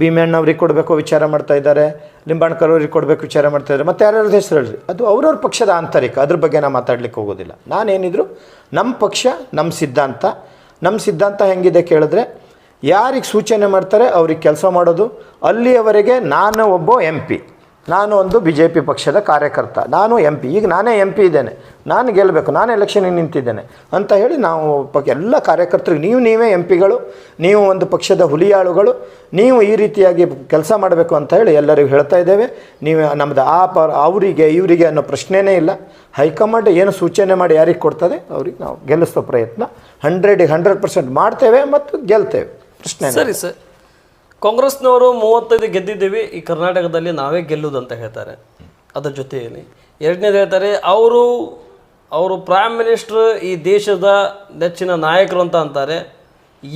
ಭೀಮಣ್ಣವ್ರಿಗೆ ಕೊಡಬೇಕು ವಿಚಾರ ಮಾಡ್ತಾ ಇದ್ದಾರೆ, ಲಿಂಬಾಣ್ಕರ್ ಅವ್ರಿಗೆ ಕೊಡಬೇಕು ವಿಚಾರ ಮಾಡ್ತಾ ಇದ್ದಾರೆ, ಮತ್ತು ಯಾರ್ಯಾರ ಹೆಸರು ಹೇಳ್ರಿ ಅದು ಅವ್ರವ್ರ ಪಕ್ಷದ ಆಂತರಿಕ, ಅದ್ರ ಬಗ್ಗೆ ನಾನು ಮಾತಾಡ್ಲಿಕ್ಕೆ ಹೋಗೋದಿಲ್ಲ. ನಾನೇನಿದ್ರು ನಮ್ಮ ಪಕ್ಷ ನಮ್ಮ ಸಿದ್ಧಾಂತ. ನಮ್ಮ ಸಿದ್ಧಾಂತ ಹೆಂಗಿದೆ ಕೇಳಿದ್ರೆ, ಯಾರಿಗೆ ಸೂಚನೆ ಮಾಡ್ತಾರೆ ಅವ್ರಿಗೆ ಕೆಲಸ ಮಾಡೋದು, ಅಲ್ಲಿಯವರೆಗೆ ನಾನು ಒಬ್ಬ ಎಂ ಪಿ. ನಾನು ಒಂದು ಬಿ ಜೆ ಪಿ ಪಕ್ಷದ ಕಾರ್ಯಕರ್ತ, ನಾನು ಎಂ ಪಿ ಈಗ ನಾನೇ ಎಂ ಪಿ ಇದ್ದೇನೆ. ನಾನು ಗೆಲ್ಲಬೇಕು ನಾನು ಎಲೆಕ್ಷನಿಗೆ ನಿಂತಿದ್ದೇನೆ ಅಂತ ಹೇಳಿ ನಾವು ಪ, ಎಲ್ಲ ಕಾರ್ಯಕರ್ತರಿಗೆ, ನೀವು ನೀವೇ ಎಂ ಪಿಗಳು ನೀವು ಒಂದು ಪಕ್ಷದ ಹುಲಿಯಾಳುಗಳು, ನೀವು ಈ ರೀತಿಯಾಗಿ ಕೆಲಸ ಮಾಡಬೇಕು ಅಂತ ಹೇಳಿ ಎಲ್ಲರಿಗೂ ಹೇಳ್ತಾ ಇದ್ದೇವೆ. ನೀವು ನಮ್ಮದು ಆ ಪ ಅವರಿಗೆ, ಇವರಿಗೆ ಅನ್ನೋ ಪ್ರಶ್ನೆನೇ ಇಲ್ಲ. ಹೈಕಮಾಂಡ್ ಏನು ಸೂಚನೆ ಮಾಡಿ ಯಾರಿಗೆ ಕೊಡ್ತದೆ, ಅವ್ರಿಗೆ ನಾವು ಗೆಲ್ಲಿಸೋ ಪ್ರಯತ್ನ ಹಂಡ್ರೆಡಿಗೆ ಹಂಡ್ರೆಡ್ ಪರ್ಸೆಂಟ್ ಮಾಡ್ತೇವೆ ಮತ್ತು ಗೆಲ್ತೇವೆ. ಪ್ರಶ್ನೆ ಸರಿ ಸರ್. ಕಾಂಗ್ರೆಸ್ನವರು ಮೂವತ್ತೈದು ಗೆದ್ದಿದ್ದೀವಿ, ಈ ಕರ್ನಾಟಕದಲ್ಲಿ ನಾವೇ ಗೆಲ್ಲುವುದು ಅಂತ ಹೇಳ್ತಾರೆ. ಅದರ ಜೊತೆಯಲ್ಲಿ ಎರಡನೇದು ಹೇಳ್ತಾರೆ, ಅವರು ಅವರು ಪ್ರೈಮ್ ಮಿನಿಸ್ಟ್ರ್ ಈ ದೇಶದ ನೆಚ್ಚಿನ ನಾಯಕರು ಅಂತ ಅಂತಾರೆ.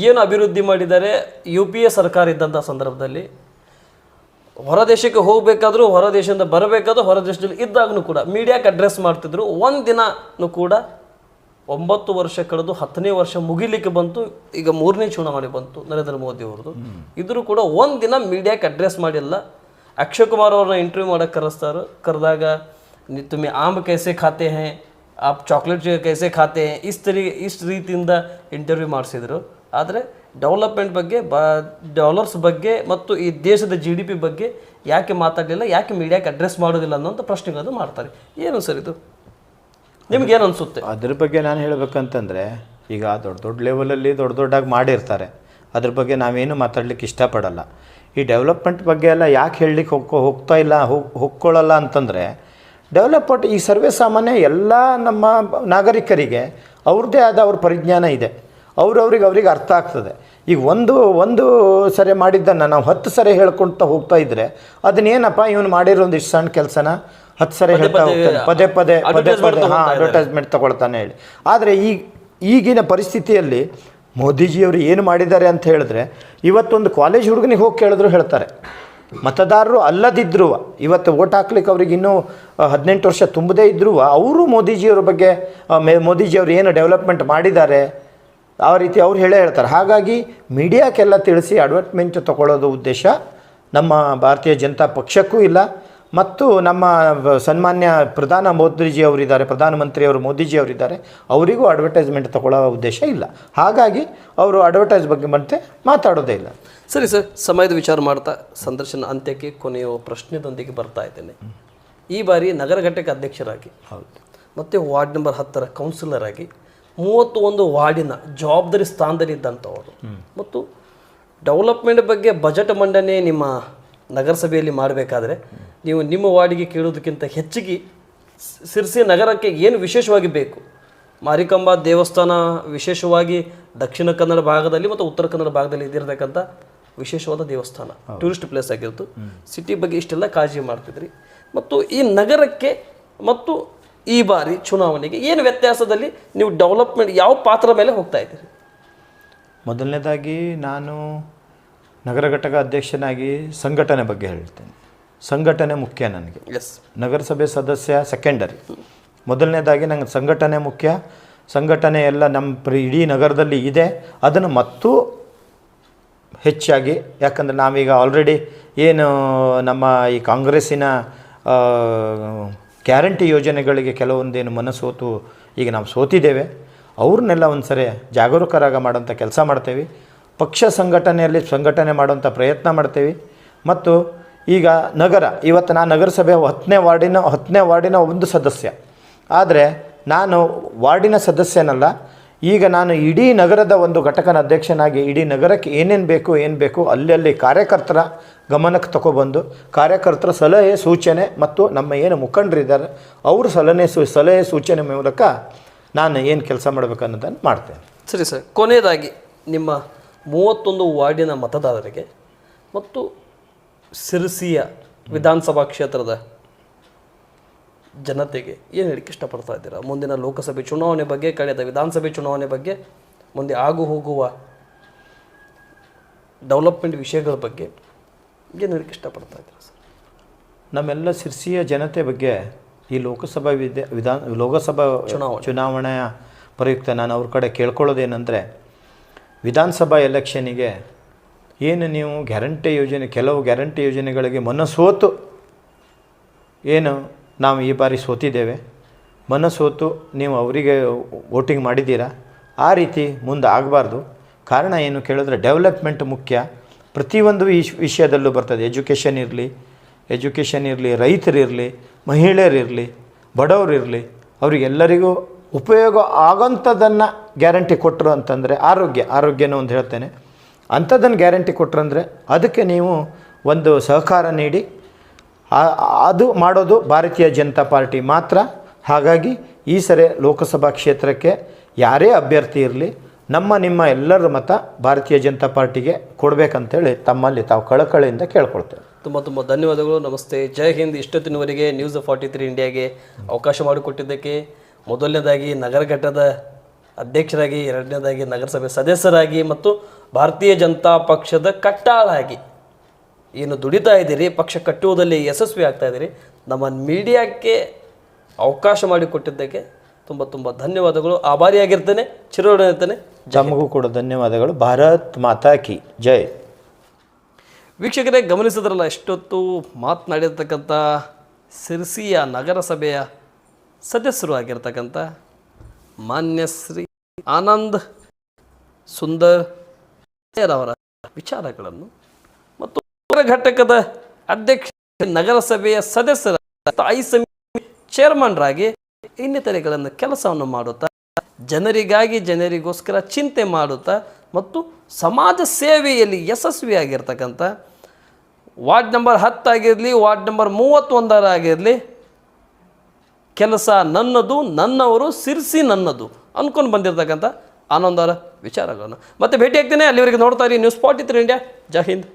ಏನು ಅಭಿವೃದ್ಧಿ ಮಾಡಿದ್ದಾರೆ? ಯು ಪಿ ಎ ಸರ್ಕಾರ ಇದ್ದಂಥ ಸಂದರ್ಭದಲ್ಲಿ. ಹೊರ ದೇಶಕ್ಕೆ ಹೋಗಬೇಕಾದ್ರೂ ಹೊರ ದೇಶದಿಂದ ಬರಬೇಕಾದ್ರೂ ಹೊರ ದೇಶದಲ್ಲಿ ಇದ್ದಾಗಲೂ ಕೂಡ ಮೀಡಿಯಾಕ್ಕೆ ಅಡ್ರೆಸ್ ಮಾಡ್ತಿದ್ರು ಒಂದು ದಿನನೂ ಕೂಡ ಒಂಬತ್ತು ವರ್ಷ ಕಳೆದು ಹತ್ತನೇ ವರ್ಷ ಮುಗಿಲಿಕ್ಕೆ ಬಂತು, ಈಗ ಮೂರನೇ ಚುನಾವಣೆ ಬಂತು ನರೇಂದ್ರ ಮೋದಿ ಅವ್ರದ್ದು. ಇದ್ರೂ ಕೂಡ ಒಂದಿನ ದಿನ ಮೀಡಿಯಾಕ್ಕೆ ಅಡ್ರೆಸ್ ಮಾಡಿಲ್ಲ. ಅಕ್ಷಯ್ ಕುಮಾರ್ ಅವ್ರನ್ನ ಇಂಟರ್ವ್ಯೂ ಮಾಡಕ್ಕೆ ಕರೆಸ್ತಾರೆ. ಕರೆದಾಗ ತುಮಿ ಆಮ್ ಕೈಸೆ ಖಾತೆ ಹೇ? ಆಪ್ ಚಾಕ್ಲೇಟ್ ಕೈಸೆ ಖಾತೆ ಹೇ? ತರಿ, ಇಷ್ಟು ರೀತಿಯಿಂದ ಇಂಟರ್ವ್ಯೂ ಮಾಡಿಸಿದರು. ಆದರೆ ಡೆವಲಪ್ಮೆಂಟ್ ಬಗ್ಗೆ, ಬ ಡಾಲರ್ಸ್ ಬಗ್ಗೆ ಮತ್ತು ಈ ದೇಶದ ಜಿ ಡಿ ಪಿ ಬಗ್ಗೆ ಯಾಕೆ ಮಾತಾಡಲಿಲ್ಲ, ಯಾಕೆ ಮೀಡಿಯಾಕ್ಕೆ ಅಡ್ರೆಸ್ ಮಾಡೋದಿಲ್ಲ ಅನ್ನೋಂಥ ಪ್ರಶ್ನೆಗಳನ್ನು ಮಾಡ್ತಾರೆ. ಏನು ಸರ್ ಇದು? ನಿಮ್ಗೇನು ಅನಿಸುತ್ತೆ? ಅದ್ರ ಬಗ್ಗೆ ನಾನು ಹೇಳಬೇಕಂತಂದರೆ, ಈಗ ದೊಡ್ಡ ದೊಡ್ಡ ಲೆವೆಲಲ್ಲಿ ದೊಡ್ಡ ದೊಡ್ಡಾಗಿ ಮಾಡಿರ್ತಾರೆ. ಅದ್ರ ಬಗ್ಗೆ ನಾವೇನು ಮಾತಾಡ್ಲಿಕ್ಕೆ ಇಷ್ಟಪಡಲ್ಲ. ಈ ಡೆವಲಪ್ಮೆಂಟ್ ಬಗ್ಗೆ ಎಲ್ಲ ಯಾಕೆ ಹೇಳಲಿಕ್ಕೆ ಹೋಗ್ಕೊ ಹೋಗ್ತಾ ಇಲ್ಲ, ಹೋಗಿ ಅಂತಂದರೆ ಡೆವಲಪ್ಮೆಂಟ್ ಈ ಸರ್ವೇ ಸಾಮಾನ್ಯ ಎಲ್ಲ ನಮ್ಮ ನಾಗರಿಕರಿಗೆ ಅವ್ರದ್ದೇ ಆದ ಅವ್ರ ಪರಿಜ್ಞಾನ ಇದೆ. ಅವ್ರವ್ರಿಗೆ ಅವ್ರಿಗೆ ಅರ್ಥ ಆಗ್ತದೆ. ಈಗ ಒಂದು ಒಂದು ಸರಿ ಮಾಡಿದ್ದನ್ನು ನಾವು ಹತ್ತು ಸರಿ ಹೇಳ್ಕೊಳ್ತಾ ಹೋಗ್ತಾ ಇದ್ದರೆ ಅದನ್ನೇನಪ್ಪ ಇವನು ಮಾಡಿರೋ ಒಂದಿಷ್ಟು ಸಣ್ಣ ಕೆಲಸನ? ಹತ್ತು ಸರಿ ಹೇಳ್ತಾ ಪದೇ ಹೋಗ್ತಾನೆ. ಪದೇ ಪದೇ ಪದೇ ಪದೇ ಹಾಂ ಅಡ್ವರ್ಟೈಸ್ಮೆಂಟ್ ತಗೊಳ್ತಾನೆ ಹೇಳಿ. ಆದರೆ ಈ ಈಗಿನ ಪರಿಸ್ಥಿತಿಯಲ್ಲಿ ಮೋದಿಜಿಯವರು ಏನು ಮಾಡಿದ್ದಾರೆ ಅಂತ ಹೇಳಿದ್ರೆ ಇವತ್ತೊಂದು ಕಾಲೇಜ್ ಹುಡುಗನಿಗೆ ಹೋಗಿ ಕೇಳಿದ್ರು ಹೇಳ್ತಾರೆ. ಮತದಾರರು ಅಲ್ಲದಿದ್ದರೂ ಇವತ್ತು ಓಟ್ ಹಾಕ್ಲಿಕ್ಕೆ ಅವ್ರಿಗೆ ಇನ್ನೂ ಹದಿನೆಂಟು ವರ್ಷ ತುಂಬದೇ ಇದ್ರೂ ಅವರು ಮೋದಿಜಿಯವ್ರ ಬಗ್ಗೆ ಮೇ- ಮೋದಿಜಿಯವರು ಏನು ಡೆವಲಪ್ಮೆಂಟ್ ಮಾಡಿದ್ದಾರೆ ಆ ರೀತಿ ಅವ್ರು ಹೇಳೇ ಹೇಳ್ತಾರೆ. ಹಾಗಾಗಿ ಮೀಡಿಯಾಕ್ಕೆಲ್ಲ ತಿಳಿಸಿ ಅಡ್ವರ್ಟ್ಮೆಂಟ್ ತಗೊಳ್ಳೋದು ಉದ್ದೇಶ ನಮ್ಮ ಭಾರತೀಯ ಜನತಾ ಪಕ್ಷಕ್ಕೂ ಇಲ್ಲ. ಮತ್ತು ನಮ್ಮ ಸನ್ಮಾನ್ಯ ಪ್ರಧಾನ ಮೋದಿಜಿ ಅವರಿದ್ದಾರೆ ಪ್ರಧಾನಮಂತ್ರಿಯವರು ಮೋದಿಜಿ ಅವರಿದ್ದಾರೆ ಅವರಿಗೂ ಅಡ್ವರ್ಟೈಸ್ಮೆಂಟ್ ತಗೊಳ್ಳೋ ಉದ್ದೇಶ ಇಲ್ಲ. ಹಾಗಾಗಿ ಅವರು ಅಡ್ವರ್ಟೈಸ್ ಬಗ್ಗೆ ಮತ್ತೆ ಮಾತಾಡೋದೇ ಇಲ್ಲ. ಸರಿ ಸರ್ ಸಮಯದ ವಿಚಾರ ಮಾಡ್ತಾ ಸಂದರ್ಶನ ಅಂತ್ಯಕ್ಕೆ ಕೊನೆಯ ಪ್ರಶ್ನೆದೊಂದಿಗೆ ಬರ್ತಾ ಇದ್ದೇನೆ. ಈ ಬಾರಿ ನಗರ ಘಟಕ ಅಧ್ಯಕ್ಷರಾಗಿ ಹೌದು. ಮತ್ತು ವಾರ್ಡ್ ನಂಬರ್ ಹತ್ತರ ಕೌನ್ಸಿಲರ್ ಆಗಿ ಮೂವತ್ತು ಒಂದು ವಾರ್ಡಿನ ಜವಾಬ್ದಾರಿ ಸ್ಥಾನದಲ್ಲಿ ಇದ್ದಂಥವರು ಮತ್ತು ಡೆವಲಪ್ಮೆಂಟ್ ಬಗ್ಗೆ ಬಜೆಟ್ ಮಂಡನೆ ನಿಮ್ಮ ನಗರಸಭೆಯಲ್ಲಿ ಮಾಡಬೇಕಾದ್ರೆ ನೀವು ನಿಮ್ಮ ವಾರ್ಡಿಗೆ ಕೇಳೋದಕ್ಕಿಂತ ಹೆಚ್ಚಿಗೆ ಸಿರ್ಸಿ ನಗರಕ್ಕೆ ಏನು ವಿಶೇಷವಾಗಿ ಬೇಕು? ಮಾರಿಕಾಂಬಾ ದೇವಸ್ಥಾನ ವಿಶೇಷವಾಗಿ ದಕ್ಷಿಣ ಕನ್ನಡ ಭಾಗದಲ್ಲಿ ಮತ್ತು ಉತ್ತರ ಕನ್ನಡ ಭಾಗದಲ್ಲಿ ಇದ್ದಿರತಕ್ಕಂಥ ವಿಶೇಷವಾದ ದೇವಸ್ಥಾನ ಟೂರಿಸ್ಟ್ ಪ್ಲೇಸ್ ಆಗಿತ್ತು ಸಿಟಿ ಬಗ್ಗೆ ಇಷ್ಟೆಲ್ಲ ಕಾಳಜಿ ಮಾಡ್ತಿದ್ರಿ. ಮತ್ತು ಈ ನಗರಕ್ಕೆ ಮತ್ತು ಈ ಬಾರಿ ಚುನಾವಣೆಗೆ ಏನು ವ್ಯತ್ಯಾಸದಲ್ಲಿ ನೀವು ಡೆವಲಪ್ಮೆಂಟ್ ಯಾವ ಪಾತ್ರ ಮೇಲೆ ಹೋಗ್ತಾ ಇದ್ದೀರಿ? ಮೊದಲನೇದಾಗಿ ನಾನು ನಗರ ಘಟಕ ಅಧ್ಯಕ್ಷನಾಗಿ ಸಂಘಟನೆ ಬಗ್ಗೆ ಹೇಳ್ತೇನೆ. ಸಂಘಟನೆ ಮುಖ್ಯ ನನಗೆ. ಎಸ್ ನಗರಸಭೆ ಸದಸ್ಯ ಸೆಕೆಂಡರಿ ಮೊದಲನೇದಾಗಿ ನಂಗೆ ಸಂಘಟನೆ ಮುಖ್ಯ. ಸಂಘಟನೆ ಎಲ್ಲ ನಮ್ಮ ಪ್ರಿ ಇಡೀ ನಗರದಲ್ಲಿ ಇದೆ. ಅದನ್ನು ಮತ್ತೂ ಹೆಚ್ಚಾಗಿ ಯಾಕಂದರೆ ನಾವೀಗ ಆಲ್ರೆಡಿ ಏನು ನಮ್ಮ ಈ ಕಾಂಗ್ರೆಸ್ಸಿನ ಗ್ಯಾರಂಟಿ ಯೋಜನೆಗಳಿಗೆ ಕೆಲವೊಂದೇನು ಮನಸ್ಸೋತು ಈಗ ನಾವು ಸೋತಿದ್ದೇವೆ. ಅವ್ರನ್ನೆಲ್ಲ ಒಂದು ಸರಿ ಜಾಗರೂಕರಾಗ ಮಾಡೋಂಥ ಕೆಲಸ ಮಾಡ್ತೇವೆ. ಪಕ್ಷ ಸಂಘಟನೆಯಲ್ಲಿ ಸಂಘಟನೆ ಮಾಡುವಂಥ ಪ್ರಯತ್ನ ಮಾಡ್ತೀವಿ. ಮತ್ತು ಈಗ ನಗರ, ಇವತ್ತು ನಾನು ನಗರಸಭೆ ಹತ್ತನೇ ವಾರ್ಡಿನ ಹತ್ತನೇ ವಾರ್ಡಿನ ಒಂದು ಸದಸ್ಯ. ಆದರೆ ನಾನು ವಾರ್ಡಿನ ಸದಸ್ಯನಲ್ಲ, ಈಗ ನಾನು ಇಡೀ ನಗರದ ಒಂದು ಘಟಕನ ಅಧ್ಯಕ್ಷನಾಗಿ ಇಡೀ ನಗರಕ್ಕೆ ಏನೇನು ಬೇಕು, ಏನು ಬೇಕು ಅಲ್ಲಲ್ಲಿ ಕಾರ್ಯಕರ್ತರ ಗಮನಕ್ಕೆ ತಗೊಬಂದು ಕಾರ್ಯಕರ್ತರ ಸಲಹೆ, ಸೂಚನೆ ಮತ್ತು ನಮ್ಮ ಏನು ಮುಖಂಡರಿದ್ದಾರೆ ಅವ್ರ ಸಲಹೆ ಸೂ, ಸಲಹೆ, ಸೂಚನೆ ಮೂಲಕ ನಾನು ಏನು ಕೆಲಸ ಮಾಡಬೇಕನ್ನೋದನ್ನು ಮಾಡ್ತೇನೆ. ಸರಿ ಸರ್, ಕೊನೆಯದಾಗಿ ನಿಮ್ಮ ಮೂವತ್ತೊಂದು ವಾರ್ಡಿನ ಮತದಾರರಿಗೆ ಮತ್ತು ಸಿರಸಿಯ ವಿಧಾನಸಭಾ ಕ್ಷೇತ್ರದ ಜನತೆಗೆ ಏನು ಹೇಳಕ್ಕೆ ಇಷ್ಟಪಡ್ತಾ ಇದ್ದೀರಾ ಮುಂದಿನ ಲೋಕಸಭೆ ಚುನಾವಣೆ ಬಗ್ಗೆ ಕಳೆದ ವಿಧಾನಸಭೆ ಚುನಾವಣೆ ಬಗ್ಗೆ ಮುಂದೆ ಆಗು ಹೋಗುವ ಡೆವಲಪ್ಮೆಂಟ್ ವಿಷಯಗಳ ಬಗ್ಗೆ ಏನು ಹೇಳಕ್ಕೆ ಇಷ್ಟಪಡ್ತಾ ಇದ್ದೀರಾ ಸರ್ ನಮ್ಮೆಲ್ಲ ಸಿರ್ಸಿಯ ಜನತೆ ಬಗ್ಗೆ ಈ ಲೋಕಸಭಾ ವಿದ್ಯ ವಿಧಾನ ಲೋಕಸಭಾ ಚುನಾವಣೆ. ಚುನಾವಣೆಯ ಪ್ರಯುಕ್ತ ನಾನು ಅವ್ರ ಕಡೆ ಕೇಳ್ಕೊಳ್ಳೋದೇನೆಂದರೆ ವಿಧಾನಸಭಾ ಎಲೆಕ್ಷನಿಗೆ ಏನು ನೀವು ಗ್ಯಾರಂಟಿ ಯೋಜನೆ, ಕೆಲವು ಗ್ಯಾರಂಟಿ ಯೋಜನೆಗಳಿಗೆ ಮನಸೋತು ಏನು ನಾವು ಈ ಬಾರಿ ಸೋತಿದ್ದೇವೆ. ಮನಸೋತು ನೀವು ಅವರಿಗೆ ವೋಟಿಂಗ್ ಮಾಡಿದ್ದೀರಾ? ಆ ರೀತಿ ಮುಂದೆ ಆಗಬಾರ್ದು. ಕಾರಣ ಏನು ಕೇಳಿದ್ರೆ ಡೆವಲಪ್ಮೆಂಟ್ ಮುಖ್ಯ. ಪ್ರತಿಯೊಂದು ವಿಶ್ ವಿಷಯದಲ್ಲೂ ಬರ್ತದೆ. ಎಜುಕೇಷನ್ ಇರಲಿ ಎಜುಕೇಷನ್ ಇರಲಿ, ರೈತರಿರಲಿ, ಮಹಿಳೆಯರಿರಲಿ, ಬಡವರಿರಲಿ, ಅವರಿಗೆಲ್ಲರಿಗೂ ಉಪಯೋಗ ಆಗೋಂಥದ್ದನ್ನು ಗ್ಯಾರಂಟಿ ಕೊಟ್ಟರು ಅಂತಂದರೆ ಆರೋಗ್ಯ, ಆರೋಗ್ಯನ ಒಂದು ಹೇಳ್ತೇನೆ. ಅಂಥದ್ದನ್ನು ಗ್ಯಾರಂಟಿ ಕೊಟ್ಟರು ಅಂದರೆ ಅದಕ್ಕೆ ನೀವು ಒಂದು ಸಹಕಾರ ನೀಡಿ ಅದು ಮಾಡೋದು ಭಾರತೀಯ ಜನತಾ ಪಾರ್ಟಿ ಮಾತ್ರ. ಹಾಗಾಗಿ ಈ ಸರಿ ಲೋಕಸಭಾ ಕ್ಷೇತ್ರಕ್ಕೆ ಯಾರೇ ಅಭ್ಯರ್ಥಿ ಇರಲಿ, ನಮ್ಮ, ನಿಮ್ಮ ಎಲ್ಲರ ಮತ ಭಾರತೀಯ ಜನತಾ ಪಾರ್ಟಿಗೆ ಕೊಡಬೇಕಂತೇಳಿ ತಮ್ಮಲ್ಲಿ ತಾವು ಕಳಕಳಿಯಿಂದ ಕೇಳ್ಕೊಳ್ತೇವೆ. ತುಂಬ ತುಂಬ ಧನ್ಯವಾದಗಳು. ನಮಸ್ತೆ. ಜೈ ಹಿಂದ್. ಇಷ್ಟೊತ್ತಿನವರೆಗೆ ನ್ಯೂಸ್ ಫಾರ್ಟಿ ತ್ರೀ ಇಂಡಿಯಾಗೆ ಅವಕಾಶ ಮಾಡಿಕೊಟ್ಟಿದ್ದಕ್ಕೆ ಮೊದಲನೇದಾಗಿ ನಗರ ಘಟ್ಟದ ಅಧ್ಯಕ್ಷರಾಗಿ ಎರಡನೇದಾಗಿ ನಗರಸಭೆ ಸದಸ್ಯರಾಗಿ ಮತ್ತು ಭಾರತೀಯ ಜನತಾ ಪಕ್ಷದ ಕಟ್ಟಾಳಾಗಿ. ಏನು ದುಡಿತಾ ಇದ್ದೀರಿ ಪಕ್ಷ ಕಟ್ಟುವುದರಲ್ಲಿ ಯಶಸ್ವಿ ಆಗ್ತಾ ಇದ್ದೀರಿ ನಮ್ಮ ಮೀಡಿಯಾಕ್ಕೆ ಅವಕಾಶ ಮಾಡಿಕೊಟ್ಟಿದ್ದಕ್ಕೆ ತುಂಬ ತುಂಬ ಧನ್ಯವಾದಗಳು. ಆಭಾರಿಯಾಗಿರ್ತೇನೆ ಚಿರೋಡ ಇರ್ತೇನೆ. ತಮಗೂ ಕೂಡ ಧನ್ಯವಾದಗಳು. ಭಾರತ್ ಮಾತಾ ಕಿ ಜೈ. ವೀಕ್ಷಕರೇ ಗಮನಿಸಿದ್ರಲ್ಲ ಎಷ್ಟೊತ್ತು ಮಾತನಾಡಿರ್ತಕ್ಕಂಥ ಸಿರ್ಸಿಯ ನಗರಸಭೆಯ ಸದಸ್ಯರು ಆಗಿರ್ತಕ್ಕಂಥ ಮಾನ್ಯ ಶ್ರೀ ಆನಂದ್ ಸುಂದರ್ ಅವರ ವಿಚಾರಗಳನ್ನು ಮತ್ತು ಘಟಕದ ಅಧ್ಯಕ್ಷ ನಗರಸಭೆಯ ಸದಸ್ಯರ ಸ್ಥಾಯಿ ಸಮಿತಿ ಚೇರ್ಮನ್ರಾಗಿ ಇನ್ನಿತರೆಗಳನ್ನು ಕೆಲಸವನ್ನು ಮಾಡುತ್ತಾ, ಜನರಿಗಾಗಿ ಜನರಿಗೋಸ್ಕರ ಚಿಂತೆ ಮಾಡುತ್ತಾ ಮತ್ತು ಸಮಾಜ ಸೇವೆಯಲ್ಲಿ ಯಶಸ್ವಿಯಾಗಿರ್ತಕ್ಕಂಥ ವಾರ್ಡ್ ನಂಬರ್ ಹತ್ತಾಗಿರಲಿ ವಾರ್ಡ್ ನಂಬರ್ ಮೂವತ್ತೊಂದರಾಗಿರಲಿ ಕೆಲಸ ನನ್ನದು, ನನ್ನವರು ಸಿರ್ಸಿ ನನ್ನದು ಅಂದ್ಕೊಂಡು ಬಂದಿರತಕ್ಕಂಥ ಆನಂದರ ವಿಚಾರಗಳನ್ನು. ಮತ್ತೆ ಭೇಟಿ ಆಗ್ತೇನೆ. ಅಲ್ಲಿವರೆಗೆ ನೋಡ್ತಾ ಇರಿ. ನ್ಯೂಸ್ ಸ್ಪಾಟ್ ಇತ್ತು ಇಂಡಿಯಾ ಜೈ ಹಿಂದ್.